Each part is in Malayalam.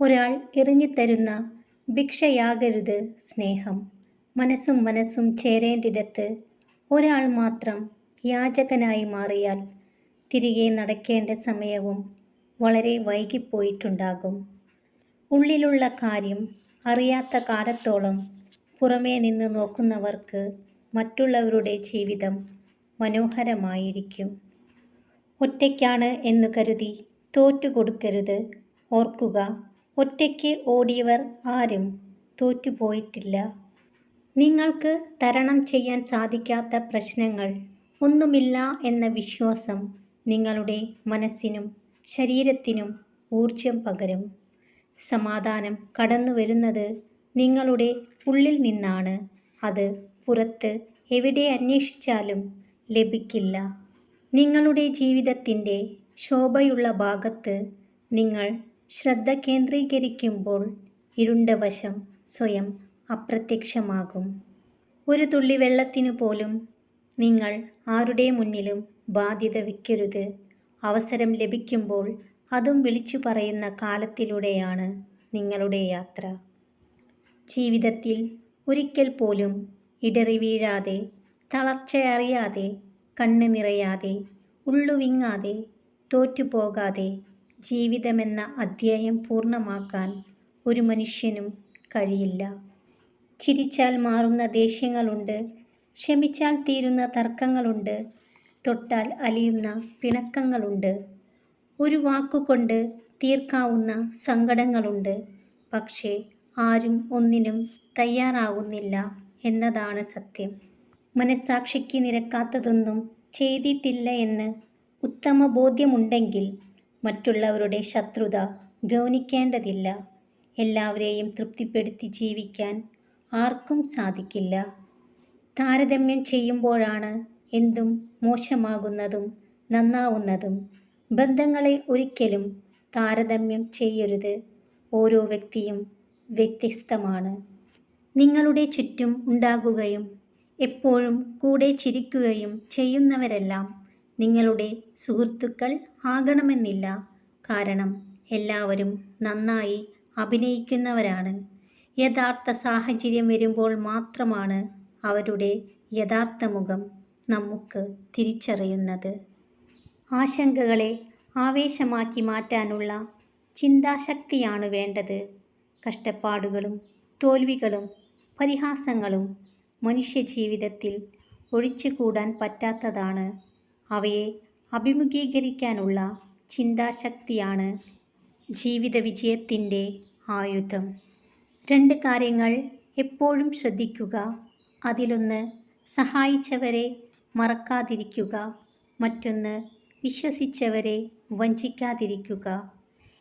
ഒരാൾ എറിഞ്ഞിത്തരുന്ന ഭിക്ഷയാകരുത് സ്നേഹം. മനസ്സും മനസ്സും ചേരേണ്ടിടത്ത് ഒരാൾ മാത്രം യാചകനായി മാറിയാൽ തിരികെ നടക്കേണ്ട സമയവും വളരെ വൈകിപ്പോയിട്ടുണ്ടാകും. ഉള്ളിലുള്ള കാര്യം അറിയാത്ത കാലത്തോളം പുറമേ നിന്ന് നോക്കുന്നവർക്ക് മറ്റുള്ളവരുടെ ജീവിതം മനോഹരമായിരിക്കും. ഒറ്റയ്ക്കാണ് എന്ന് കരുതി തോറ്റുകൊടുക്കരുത് ഓർക്കുക. ഒറ്റയ്ക്ക് ഓടിയവർ ആരും തോറ്റുപോയിട്ടില്ല. നിങ്ങൾക്ക് തരണം ചെയ്യാൻ സാധിക്കാത്ത പ്രശ്നങ്ങൾ ഒന്നുമില്ല എന്ന വിശ്വാസം നിങ്ങളുടെ മനസ്സിനും ശരീരത്തിനും ഊർജം പകരും. സമാധാനം കടന്നു വരുന്നത് നിങ്ങളുടെ ഉള്ളിൽ നിന്നാണ്. അത് പുറത്ത് എവിടെ അന്വേഷിച്ചാലും ലഭിക്കില്ല. നിങ്ങളുടെ ജീവിതത്തിന്റെ ശോഭയുള്ള ഭാഗത്ത് നിങ്ങൾ ശ്രദ്ധ കേന്ദ്രീകരിക്കുമ്പോൾ ഇരുണ്ട വശം സ്വയം അപ്രത്യക്ഷമാകും. ഒരു തുള്ളി വെള്ളത്തിനു പോലും നിങ്ങൾ ആരുടെ മുന്നിലും ബാധ്യത വയ്ക്കരുത്. അവസരം ലഭിക്കുമ്പോൾ അതും വിളിച്ചു പറയുന്ന കാലത്തിലൂടെയാണ് നിങ്ങളുടെ യാത്ര. ജീവിതത്തിൽ ഒരിക്കൽ പോലും ഇടറി വീഴാതെ തളർച്ചയറിയാതെ കണ്ണ് നിറയാതെ ഉള്ളുവിങ്ങാതെ തോറ്റുപോകാതെ ജീവിതമെന്ന അധ്യായം പൂർണമാക്കാൻ ഒരു മനുഷ്യനും കഴിയില്ല. ചിരിച്ചാൽ മാറുന്ന ദേഷ്യങ്ങളുണ്ട് ക്ഷമിച്ചാൽ തീരുന്ന തർക്കങ്ങളുണ്ട് തൊട്ടാൽ അലിയുന്ന പിണക്കങ്ങളുണ്ട്. ഒരു വാക്കുകൊണ്ട് തീർക്കാവുന്ന സങ്കടങ്ങളുണ്ട് പക്ഷേ ആരും ഒന്നിനും തയ്യാറാവുന്നില്ല എന്നതാണ് സത്യം. മനസ്സാക്ഷിക്ക് നിരക്കാത്തതൊന്നും ചെയ്തിട്ടില്ല എന്ന് ഉത്തമ ബോധ്യമുണ്ടെങ്കിൽ മറ്റുള്ളവരുടെ ശത്രുത ഗൗനിക്കേണ്ടതില്ല. എല്ലാവരെയും തൃപ്തിപ്പെടുത്തി ജീവിക്കാൻ ആർക്കും സാധിക്കില്ല. താരതമ്യം ചെയ്യുമ്പോഴാണ് എന്തും മോശമാകുന്നതും നന്നാവുന്നതും. ബന്ധങ്ങളെ ഒരിക്കലും താരതമ്യം ചെയ്യരുത്. ഓരോ വ്യക്തിയും വ്യത്യസ്തമാണ്. നിങ്ങളുടെ ചുറ്റും ഉണ്ടാകുകയും എപ്പോഴും കൂടെ ചിരിക്കുകയും ചെയ്യുന്നവരെല്ലാം നിങ്ങളുടെ സുഹൃത്തുക്കൾ ആകണമെന്നില്ല. കാരണം എല്ലാവരും നന്നായി അഭിനയിക്കുന്നവരാണ്. യഥാർത്ഥ സാഹചര്യം വരുമ്പോൾ മാത്രമാണ് അവരുടെ യഥാർത്ഥ മുഖം നമുക്ക് തിരിച്ചറിയുന്നത്. ആശങ്കകളെ ആവേശമാക്കി മാറ്റാനുള്ള ചിന്താശക്തിയാണ് വേണ്ടത്. കഷ്ടപ്പാടുകളും തോൽവികളും പരിഹാസങ്ങളും മനുഷ്യജീവിതത്തിൽ ഒഴിച്ചുകൂടാൻ പറ്റാത്തതാണ് അവയെ അഭിമുഖീകരിക്കാനുള്ള ചിന്താശക്തിയാണ് ജീവിത വിജയത്തിന്റെ ആയുധം. രണ്ട് കാര്യങ്ങൾ എപ്പോഴും ശ്രദ്ധിക്കുക. അതിലൊന്ന് സഹായിച്ചവരെ മറക്കാതിരിക്കുക. മറ്റൊന്ന് വിശ്വസിച്ചവരെ വഞ്ചിക്കാതിരിക്കുക.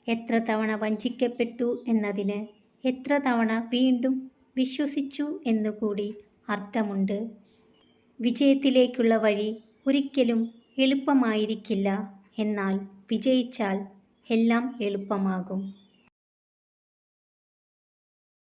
എത്ര തവണ വഞ്ചിക്കപ്പെട്ടു എന്നതിന് എത്ര തവണ വീണ്ടും വിശ്വസിച്ചു എന്നുകൂടി അർത്ഥമുണ്ട്. വിജയത്തിലേക്കുള്ള വഴി ഒരിക്കലും എളുപ്പമായിരിക്കില്ല. എന്നാൽ വിജയിച്ചാൽ എല്ലാം എളുപ്പമാകും.